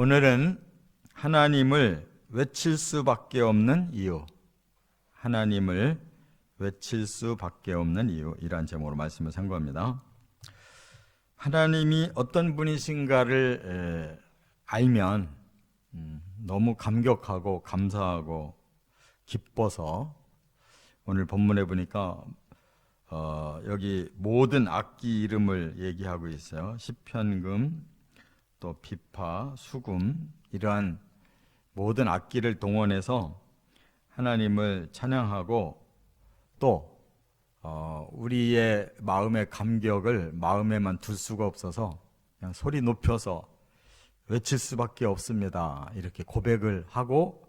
오늘은 하나님을 외칠 수밖에 없는 이유. 하나님을 외칠 수밖에 없는 이유. 이러한 제목으로 말씀을 선고합니다. 하나님이 어떤 분이신가를 에, 알면 음, 너무 감격하고 감사하고 기뻐서 오늘 본문에 보니까 어, 여기 모든 악기 이름을 얘기하고 있어요. 시편금, 또 비파, 수금 이러한 모든 악기를 동원해서 하나님을 찬양하고 또 어, 우리의 마음의 감격을 마음에만 둘 수가 없어서 그냥 소리 높여서 외칠 수밖에 없습니다. 이렇게 고백을 하고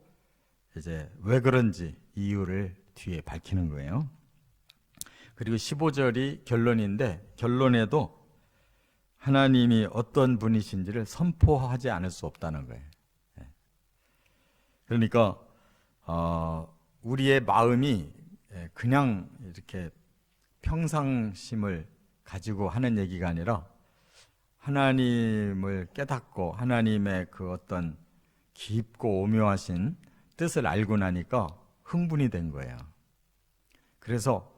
이제 왜 그런지 이유를 뒤에 밝히는 거예요. 그리고 15절이 결론인데 결론에도 하나님이 어떤 분이신지를 선포하지 않을 수 없다는 거예요. 예. 그러니까 어, 우리의 마음이 예, 그냥 이렇게 평상심을 가지고 하는 얘기가 아니라 하나님을 깨닫고 하나님의 그 어떤 깊고 오묘하신 뜻을 알고 나니까 흥분이 된 거예요. 그래서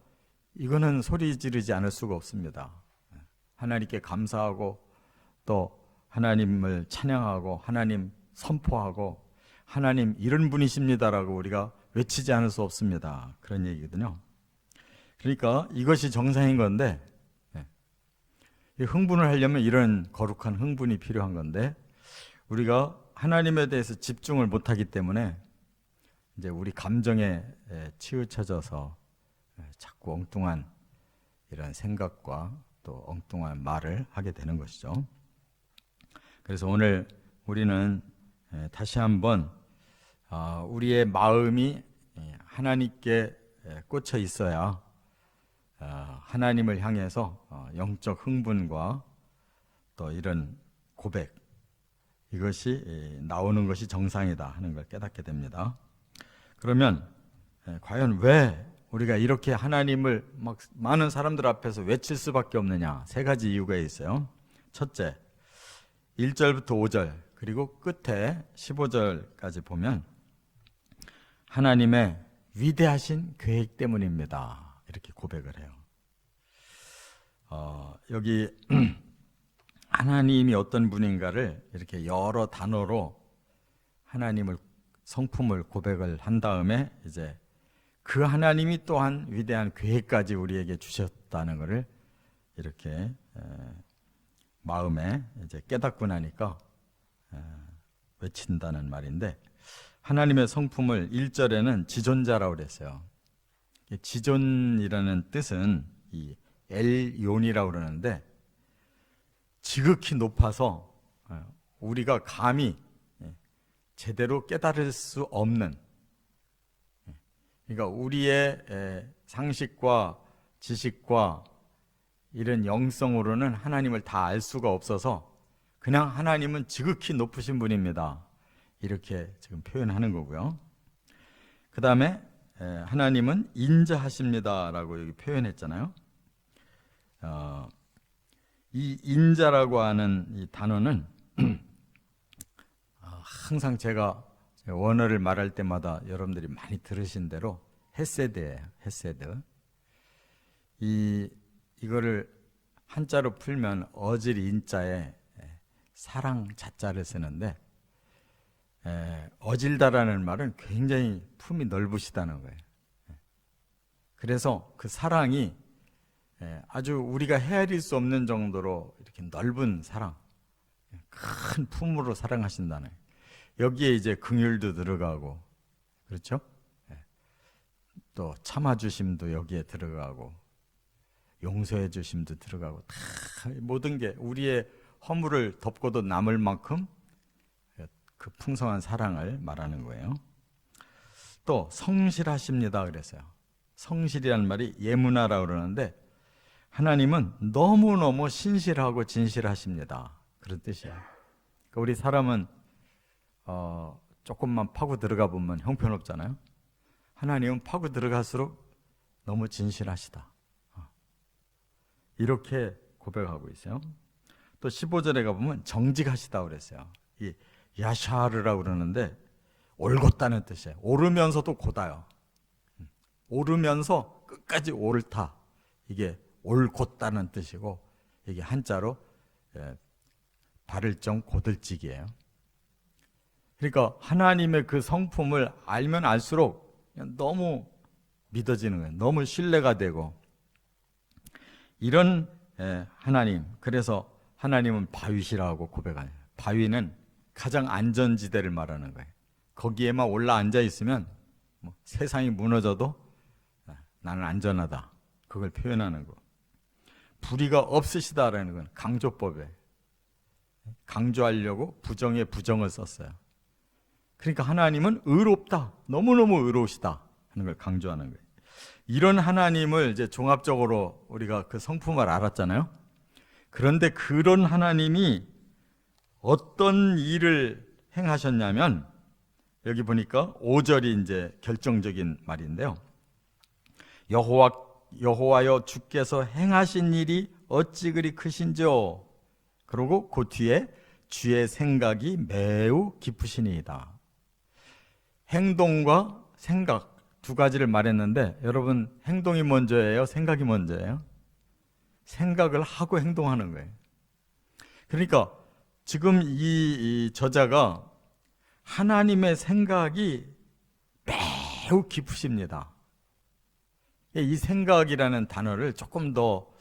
이거는 소리 지르지 않을 수가 없습니다. 하나님께 감사하고 또 하나님을 찬양하고 하나님 선포하고 하나님 이런 분이십니다라고 우리가 외치지 않을 수 없습니다. 그런 얘기거든요. 그러니까 이것이 정상인 건데 예. 이 흥분을 하려면 이런 거룩한 흥분이 필요한 건데 우리가 하나님에 대해서 집중을 못하기 때문에 이제 우리 감정에 예, 치우쳐져서 예, 자꾸 엉뚱한 이런 생각과 또 엉뚱한 말을 하게 되는 것이죠. 그래서 오늘 우리는 예, 다시 한번 아, 우리의 마음이 예, 하나님께 예, 꽂혀 있어야 아, 하나님을 향해서 어, 영적 흥분과 또 이런 고백 이것이 예, 나오는 것이 정상이다 하는 걸 깨닫게 됩니다. 그러면 예, 과연 왜 우리가 이렇게 하나님을 막 많은 사람들 앞에서 외칠 수밖에 없느냐? 세 가지 이유가 있어요. 첫째, 1절부터 5절, 그리고 끝에 15절까지 보면 하나님의 위대하신 계획 때문입니다. 이렇게 고백을 해요. 어, 여기 하나님이 어떤 분인가를 이렇게 여러 단어로 하나님을 성품을 고백을 한 다음에 이제 그 하나님이 또한 위대한 계획까지 우리에게 주셨다는 것을 이렇게 에, 마음에 이제 깨닫고 나니까 에, 외친다는 말인데 하나님의 성품을 1절에는 지존자라고 그랬어요. 이 지존이라는 뜻은 이 엘용이라고 그러는데 지극히 높아서 어, 우리가 감히 예, 제대로 깨달을 수 없는 예, 그러니까 우리의 에, 상식과 지식과 이런 영성으로는 하나님을 다 알 수가 없어서 그냥 하나님은 지극히 높으신 분입니다. 이렇게 지금 표현하는 거고요. 그 다음에 하나님은 인자하십니다라고 여기 표현했잖아요. 어, 이 인자라고 하는 이 단어는 어, 항상 제가 원어를 말할 때마다 여러분들이 많이 들으신 대로 헤세드예요. 헤세드. 이 이거를 한자로 풀면 어질 인자에 사랑 자자를 쓰는데 에, 어질다라는 말은 굉장히 품이 넓으시다는 거예요. 그래서 그 사랑이 에, 아주 우리가 헤아릴 수 없는 정도로 이렇게 넓은 사랑, 큰 품으로 사랑하신다는 거예요. 여기에 이제 긍휼도 들어가고 그렇죠? 예. 또 참아주심도 여기에 들어가고 용서해 주심도 들어가고 다 모든 게 우리의 허물을 덮고도 남을 만큼 그 풍성한 사랑을 말하는 거예요. 또 성실하십니다 그랬어요. 성실이라는 말이 예문화라고 그러는데 하나님은 너무너무 신실하고 진실하십니다. 그런 뜻이에요. 그러니까 우리 사람은 어, 조금만 파고 들어가 보면 형편없잖아요. 하나님은 파고 들어갈수록 너무 진실하시다. 어. 이렇게 고백하고 있어요. 또 15절에 가보면 정직하시다 그랬어요. 이 야샤르라고 그러는데 올곧다는 뜻이에요. 오르면서도 곧아요. 오르면서 끝까지 옳다. 이게 올곧다는 뜻이고 이게 한자로 예, 발을정 고들직이에요. 그러니까 하나님의 그 성품을 알면 알수록 너무 믿어지는 거예요. 너무 신뢰가 되고 이런 예, 하나님 그래서 하나님은 바위시라고 고백하요 바위는 가장 안전지대를 말하는 거예요. 거기에만 올라 앉아 있으면 뭐 세상이 무너져도 아, 나는 안전하다. 그걸 표현하는 거. 불의가 없으시다라는 건 강조법에 강조하려고 부정에 부정을 썼어요. 그러니까 하나님은 의롭다. 너무너무 의로우시다. 하는 걸 강조하는 거예요. 이런 하나님을 이제 종합적으로 우리가 그 성품을 알았잖아요. 그런데 그런 하나님이 어떤 일을 행하셨냐면 여기 보니까 5절이 이제 결정적인 말인데요. 여호와 여호와여 주께서 행하신 일이 어찌 그리 크신지요. 그리고 그 뒤에 주의 생각이 매우 깊으시니이다. 행동과 생각 두 가지를 말했는데 여러분 행동이 먼저예요, 생각이 먼저예요? 생각을 하고 행동하는 거예요. 그러니까 지금 이, 이 저자가 하나님의 생각이 매우 깊으십니다. 이 생각이라는 단어를 조금 더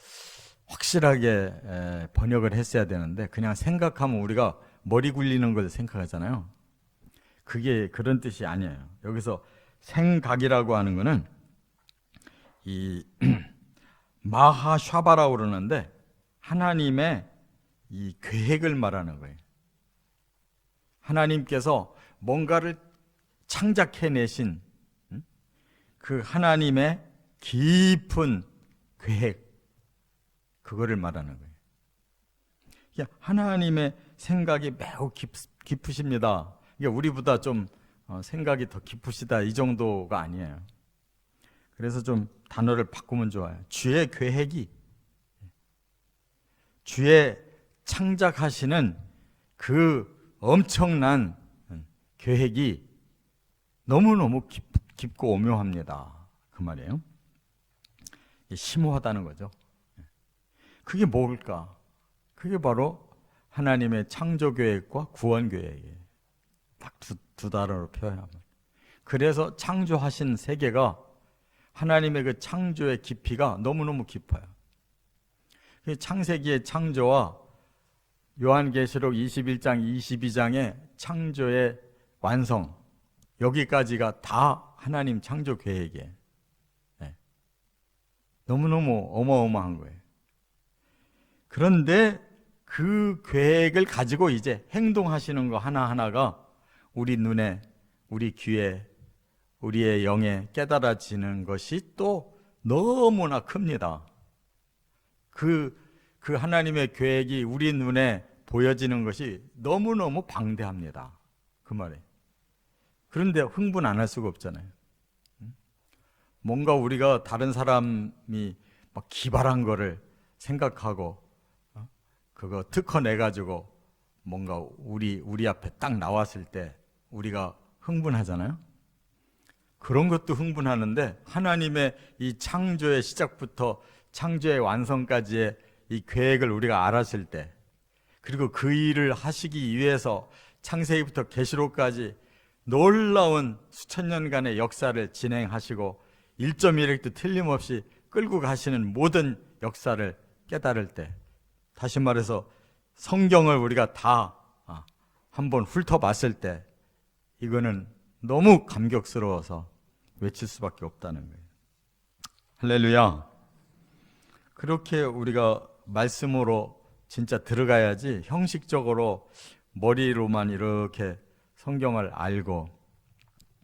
확실하게 에, 번역을 했어야 되는데 그냥 생각하면 우리가 머리 굴리는 걸 생각하잖아요. 그게 그런 뜻이 아니에요. 여기서 생각이라고 하는 거는 이 마하샤바라고 그러는데 하나님의 이 계획을 말하는 거예요. 하나님께서 뭔가를 창작해 내신 음? 그 하나님의 깊은 계획, 그거를 말하는 거예요. 하나님의 생각이 매우 깊, 깊으십니다. 이게 우리보다 좀 어, 생각이 더 깊으시다 이 정도가 아니에요. 그래서 좀 단어를 바꾸면 좋아요. 주의 계획이 주의 창작하시는 그 엄청난 계획이 너무너무 깊, 깊고 오묘합니다. 그 말이에요. 심오하다는 거죠. 그게 뭘까? 그게 바로 하나님의 창조 계획과 구원 계획이에요. 딱두 두 단어로 표현하면. 그래서 창조하신 세계가 하나님의 그 창조의 깊이가 너무너무 깊어요. 그 창세기의 창조와 요한계시록 21장, 22장의 창조의 완성, 여기까지가 다 하나님 창조 계획이에요. 네. 너무너무 어마어마한 거예요. 그런데 그 계획을 가지고 이제 행동하시는 거 하나하나가 우리 눈에, 우리 귀에, 우리의 영에 깨달아지는 것이 또 너무나 큽니다. 그, 그 하나님의 계획이 우리 눈에 보여지는 것이 너무너무 방대합니다. 그 말에. 그런데 흥분 안 할 수가 없잖아요. 뭔가 우리가 다른 사람이 막 기발한 거를 생각하고 어? 그거 특허 내 가지고 뭔가 우리 우리 앞에 딱 나왔을 때 우리가 흥분하잖아요. 그런 것도 흥분하는데 하나님의 이 창조의 시작부터 창조의 완성까지의 이 계획을 우리가 알았을 때 그리고 그 일을 하시기 위해서 창세기부터 계시록까지 놀라운 수천 년간의 역사를 진행하시고 1.1획도 틀림없이 끌고 가시는 모든 역사를 깨달을 때 다시 말해서 성경을 우리가 다 아, 한번 훑어봤을 때 이거는 너무 감격스러워서 외칠 수밖에 없다는 거예요. 할렐루야. 그렇게 우리가 말씀으로 진짜 들어가야지 형식적으로 머리로만 이렇게 성경을 알고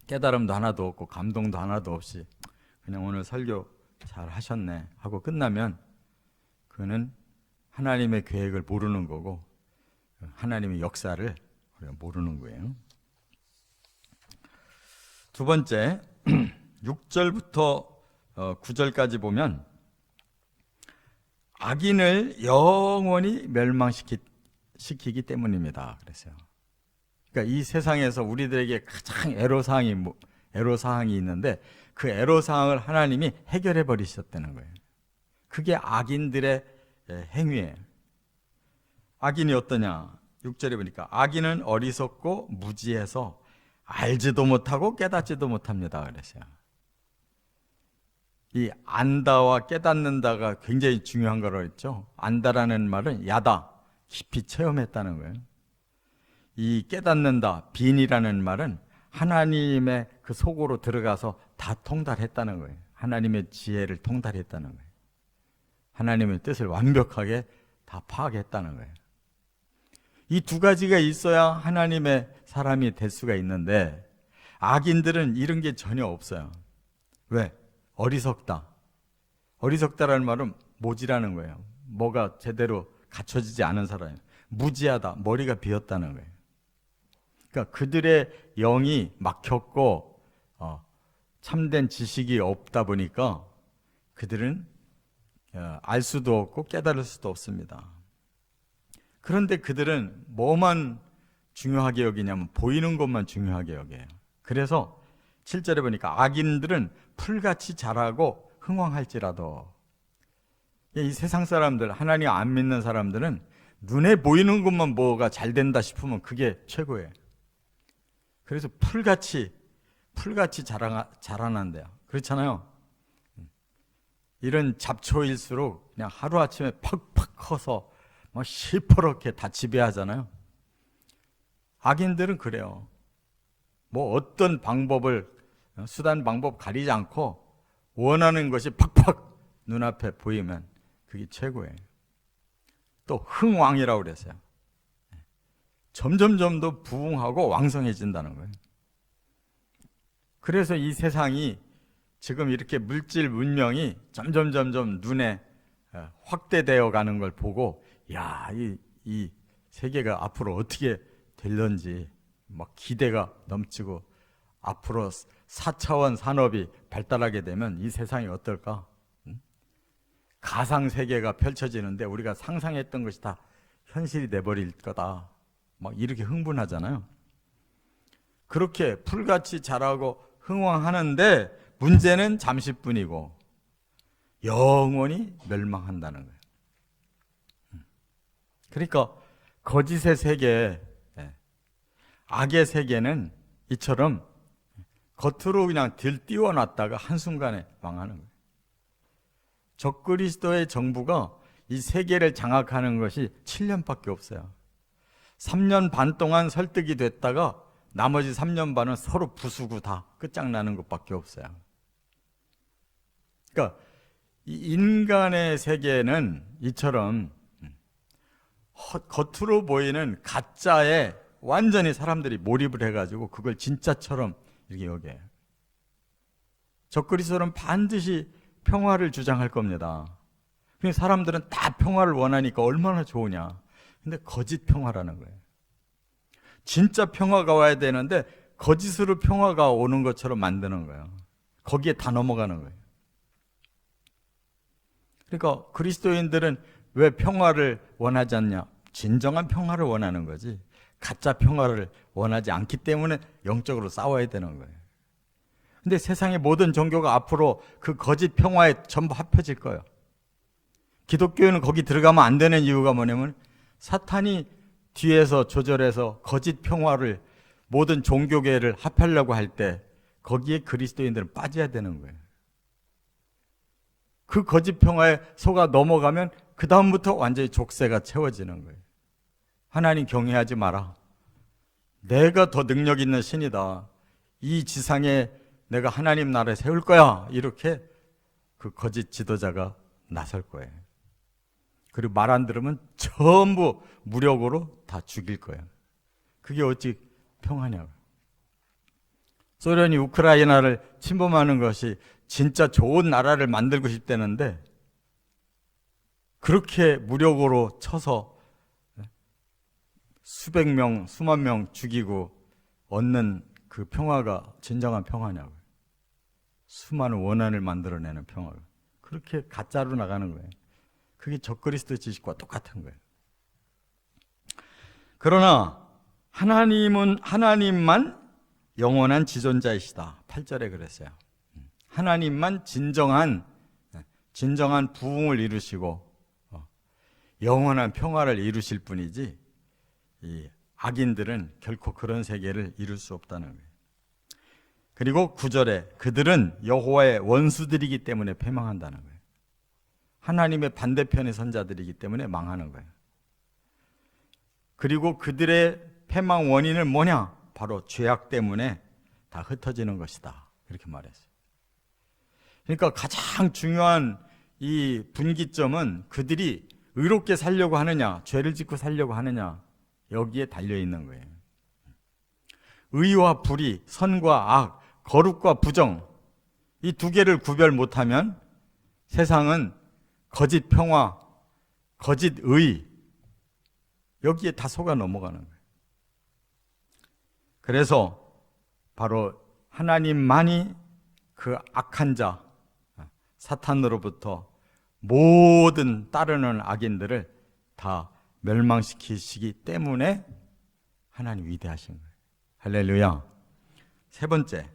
깨달음도 하나도 없고 감동도 하나도 없이 그냥 오늘 설교 잘 하셨네 하고 끝나면 그는 하나님의 계획을 모르는 거고 하나님의 역사를 모르는 거예요. 두 번째 6절부터 9절까지 보면 악인을 영원히 멸망시키기 때문입니다. 그랬어요. 그러니까 이 세상에서 우리들에게 가장 애로사항이 뭐, 애로사항이 있는데 그 애로사항을 하나님이 해결해 버리셨다는 거예요. 그게 악인들의 예, 행위예요. 악인이 어떠냐? 6절에 보니까 악인은 어리석고 무지해서 알지도 못하고 깨닫지도 못합니다. 그랬어요. 이 안다와 깨닫는다가 굉장히 중요한 거라고 했죠. 안다라는 말은 야다, 깊이 체험했다는 거예요. 이 깨닫는다, 빈이라는 말은 하나님의 그 속으로 들어가서 다 통달했다는 거예요. 하나님의 지혜를 통달했다는 거예요. 하나님의 뜻을 완벽하게 다 파악했다는 거예요. 이 두 가지가 있어야 하나님의 사람이 될 수가 있는데 악인들은 이런 게 전혀 없어요. 왜? 어리석다. 어리석다라는 말은 모지라는 거예요. 뭐가 제대로 갖춰지지 않은 사람이에요. 무지하다. 머리가 비었다는 거예요. 그러니까 그들의 영이 막혔고 어, 참된 지식이 없다 보니까 그들은 어, 알 수도 없고 깨달을 수도 없습니다. 그런데 그들은 뭐만 중요하게 여기냐면 보이는 것만 중요하게 여겨요. 그래서 7절에 보니까 악인들은 풀같이 자라고 흥왕할지라도 이 세상 사람들 하나님 안 믿는 사람들은 눈에 보이는 것만 뭐가 잘 된다 싶으면 그게 최고예요. 그래서 풀같이 풀같이 자라, 자라난대요. 그렇잖아요. 이런 잡초일수록 그냥 하루아침에 팍팍 커서 뭐 시퍼렇게 다 지배하잖아요. 악인들은 그래요. 뭐 어떤 방법을 수단 방법 가리지 않고 원하는 것이 팍팍 눈앞에 보이면 그게 최고예요. 또 흥왕이라고 그랬어요. 점점점 더 부흥하고 왕성해진다는 거예요. 그래서 이 세상이 지금 이렇게 물질 문명이 점점 점점 눈에 어, 확대되어 가는 걸 보고 야, 이, 이 세계가 앞으로 어떻게 될런지 막 기대가 넘치고 앞으로 4차원 산업이 발달하게 되면 이 세상이 어떨까? 응? 가상 세계가 펼쳐지는데 우리가 상상했던 것이 다 현실이 돼 버릴 거다. 막 이렇게 흥분하잖아요. 그렇게 풀같이 자라고 흥왕하는데 문제는 잠시뿐이고 영원히 멸망한다는 거예요. 그러니까 거짓의 세계, 예, 악의 세계는 이처럼 겉으로 그냥 들띄워 놨다가 한순간에 망하는 거예요. 적그리스도의 정부가 이 세계를 장악하는 것이 7년밖에 없어요. 3년 반 동안 설득이 됐다가 나머지 3년 반은 서로 부수고 다 끝장나는 것밖에 없어요. 그러니까 이 인간의 세계는 이처럼 겉으로 보이는 가짜에 완전히 사람들이 몰입을 해가지고 그걸 진짜처럼 이렇게 여겨요. 적그리스도는 반드시 평화를 주장할 겁니다. 사람들은 다 평화를 원하니까 얼마나 좋으냐. 근데 거짓 평화라는 거예요. 진짜 평화가 와야 되는데 거짓으로 평화가 오는 것처럼 만드는 거예요. 거기에 다 넘어가는 거예요. 그러니까 그리스도인들은 왜 평화를 원하지 않냐? 진정한 평화를 원하는 거지. 가짜 평화를 원하지 않기 때문에 영적으로 싸워야 되는 거예요. 근데 세상의 모든 종교가 앞으로 그 거짓 평화에 전부 합해질 거예요. 기독교는 거기 들어가면 안 되는 이유가 뭐냐면 사탄이 뒤에서 조절해서 거짓 평화를 모든 종교계를 합하려고 할 때 거기에 그리스도인들은 빠져야 되는 거예요. 그 거짓 평화에 속아 넘어가면 그 다음부터 완전히 족쇄가 채워지는 거예요. 하나님 경외하지 마라. 내가 더 능력 있는 신이다. 이 지상에 내가 하나님 나라에 세울 거야. 이렇게 그 거짓 지도자가 나설 거예요. 그리고 말 안 들으면 전부 무력으로 다 죽일 거예요. 그게 어찌 평화냐고. 소련이 우크라이나를 침범하는 것이 진짜 좋은 나라를 만들고 싶다는데 그렇게 무력으로 쳐서 수백 명, 수만 명 죽이고 얻는 그 평화가 진정한 평화냐고. 수많은 원한을 만들어내는 평화가. 그렇게 가짜로 나가는 거예요. 그게 적그리스도 지식과 똑같은 거예요. 그러나 하나님은 하나님만 영원한 지존자이시다. 8절에 그랬어요. 하나님만 진정한 진정한 부흥을 이루시고 어, 영원한 평화를 이루실 뿐이지 이 악인들은 결코 그런 세계를 이룰 수 없다는 거예요. 그리고 9절에 그들은 여호와의 원수들이기 때문에 패망한다는 거예요. 하나님의 반대편의 선자들이기 때문에 망하는 거예요. 그리고 그들의 패망 원인은 뭐냐? 바로 죄악 때문에 다 흩어지는 것이다. 이렇게 말했어요. 그러니까 가장 중요한 이 분기점은 그들이 의롭게 살려고 하느냐, 죄를 짓고 살려고 하느냐, 여기에 달려 있는 거예요. 의와 불의, 선과 악, 거룩과 부정, 이 두 개를 구별 못하면 세상은 거짓 평화, 거짓 의, 여기에 다 속아 넘어가는 거예요. 그래서 바로 하나님만이 그 악한 자, 사탄으로부터 모든 따르는 악인들을 다 멸망시키시기 때문에 하나님 위대하신 거예요. 할렐루야. 세 번째,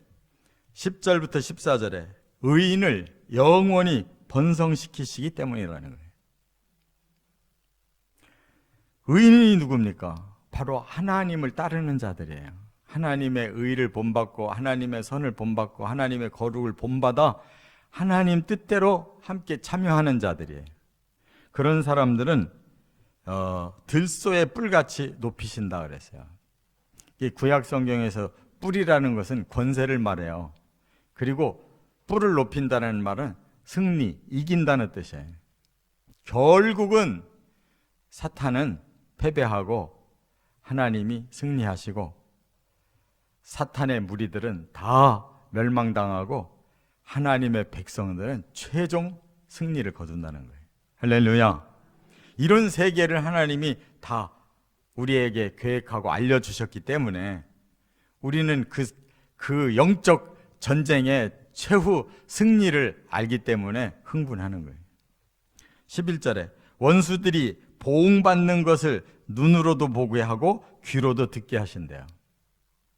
10절부터 14절에 의인을 영원히 번성시키시기 때문이라는 거예요. 의인이 누굽니까? 바로 하나님을 따르는 자들이에요. 하나님의 의를 본받고 하나님의 선을 본받고 하나님의 거룩을 본받아 하나님 뜻대로 함께 참여하는 자들이에요. 그런 사람들은 어, 들소의 뿔같이 높이신다 그랬어요. 이 구약 성경에서 뿔이라는 것은 권세를 말해요. 그리고 뿔을 높인다는 말은 승리, 이긴다는 뜻이에요. 결국은 사탄은 패배하고 하나님이 승리하시고 사탄의 무리들은 다 멸망당하고 하나님의 백성들은 최종 승리를 거둔다는 거예요. 할렐루야. 이런 세계를 하나님이 다 우리에게 계획하고 알려주셨기 때문에 우리는 그, 그 영적 전쟁의 최후 승리를 알기 때문에 흥분하는 거예요. 11절에 원수들이 보응받는 것을 눈으로도 보게 하고 귀로도 듣게 하신대요.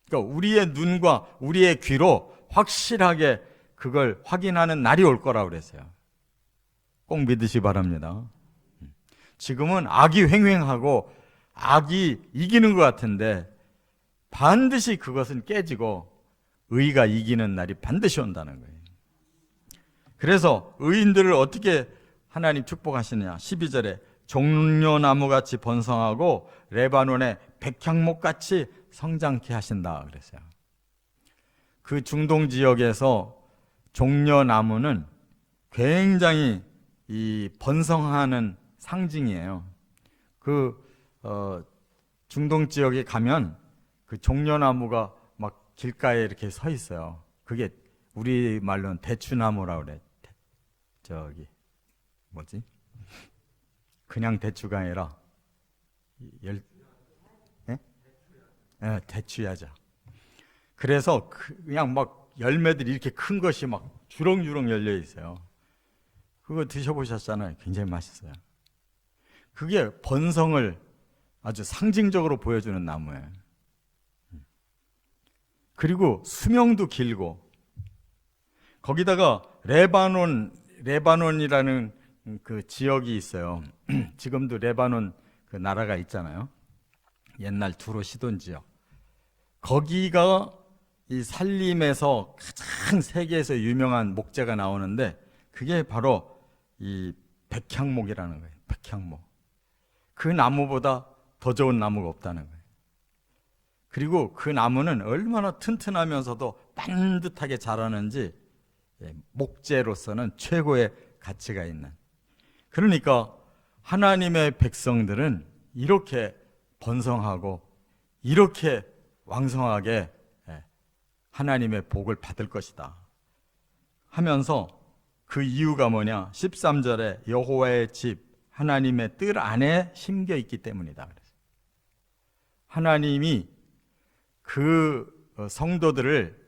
그러니까 우리의 눈과 우리의 귀로 확실하게 그걸 확인하는 날이 올 거라고 그랬어요. 꼭 믿으시 바랍니다. 지금은 악이 횡행하고 악이 이기는 것 같은데 반드시 그것은 깨지고 의가 이기는 날이 반드시 온다는 거예요. 그래서 의인들을 어떻게 하나님 축복하시느냐? 12절에 종려나무 같이 번성하고 레바논의 백향목 같이 성장케 하신다 그랬어요. 그 중동 지역에서 종려나무는 굉장히 이 번성하는 상징이에요. 그 어, 중동 지역에 가면 그 종려나무가 막 길가에 이렇게 서 있어요. 그게 우리 말로는 대추나무라고 그래. 저기 뭐지? 그냥 대추가 아니라 열 예? 예, 대추야자. 그래서 그냥 막 열매들이 이렇게 큰 것이 막 주렁주렁 열려 있어요. 그거 드셔보셨잖아요. 굉장히 맛있어요. 그게 번성을 아주 상징적으로 보여주는 나무예요. 그리고 수명도 길고 거기다가 레바논 레바논이라는 그 지역이 있어요. 지금도 레바논 그 나라가 있잖아요. 옛날 두로 시돈 지역. 거기가 이 산림에서 가장 세계에서 유명한 목재가 나오는데 그게 바로 이 백향목이라는 거예요. 백향목. 그 나무보다 더 좋은 나무가 없다는 거예요. 그리고 그 나무는 얼마나 튼튼하면서도 반듯하게 자라는지 예, 목재로서는 최고의 가치가 있는. 그러니까 하나님의 백성들은 이렇게 번성하고 이렇게 왕성하게 예, 하나님의 복을 받을 것이다. 하면서 그 이유가 뭐냐? 13절에 여호와의 집 하나님의 뜰 안에 심겨 있기 때문이다. 하나님이 그 어, 성도들을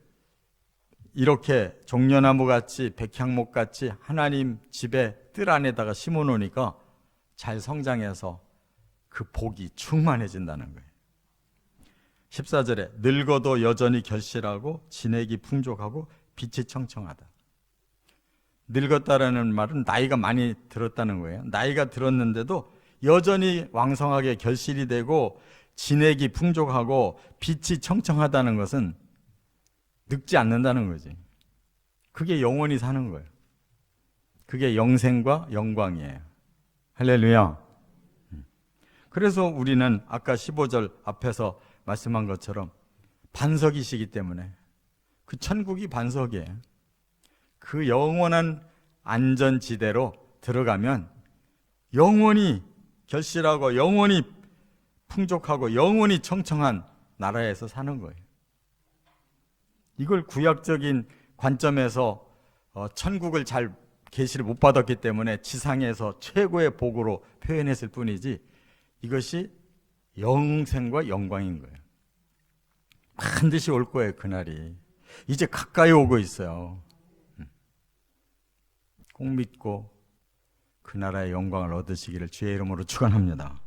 이렇게 종려나무 같이 백향목 같이 하나님 집에 뜰 안에다가 심어 놓으니까 잘 성장해서 그 복이 충만해진다는 거예요. 14절에 늙어도 여전히 결실하고 진액이 풍족하고 빛이 청청하다. 늙었다라는 말은 나이가 많이 들었다는 거예요. 나이가 들었는데도 여전히 왕성하게 결실이 되고 진액이 풍족하고 빛이 청청하다는 것은 늙지 않는다는 거지. 그게 영원히 사는 거예요. 그게 영생과 영광이에요. 할렐루야. 그래서 우리는 아까 15절 앞에서 말씀한 것처럼 반석이시기 때문에 그 천국이 반석이에요. 그 영원한 안전지대로 들어가면 영원히 결실하고 영원히 풍족하고 영원히 청청한 나라에서 사는 거예요. 이걸 구약적인 관점에서 어, 천국을 잘 계시를 못 받았기 때문에 지상에서 최고의 복으로 표현했을 뿐이지 이것이 영생과 영광인 거예요. 반드시 올 거예요, 그날이. 이제 가까이 오고 있어요. 음. 꼭 믿고 그 나라의 영광을 얻으시기를 주의 이름으로 축원합니다.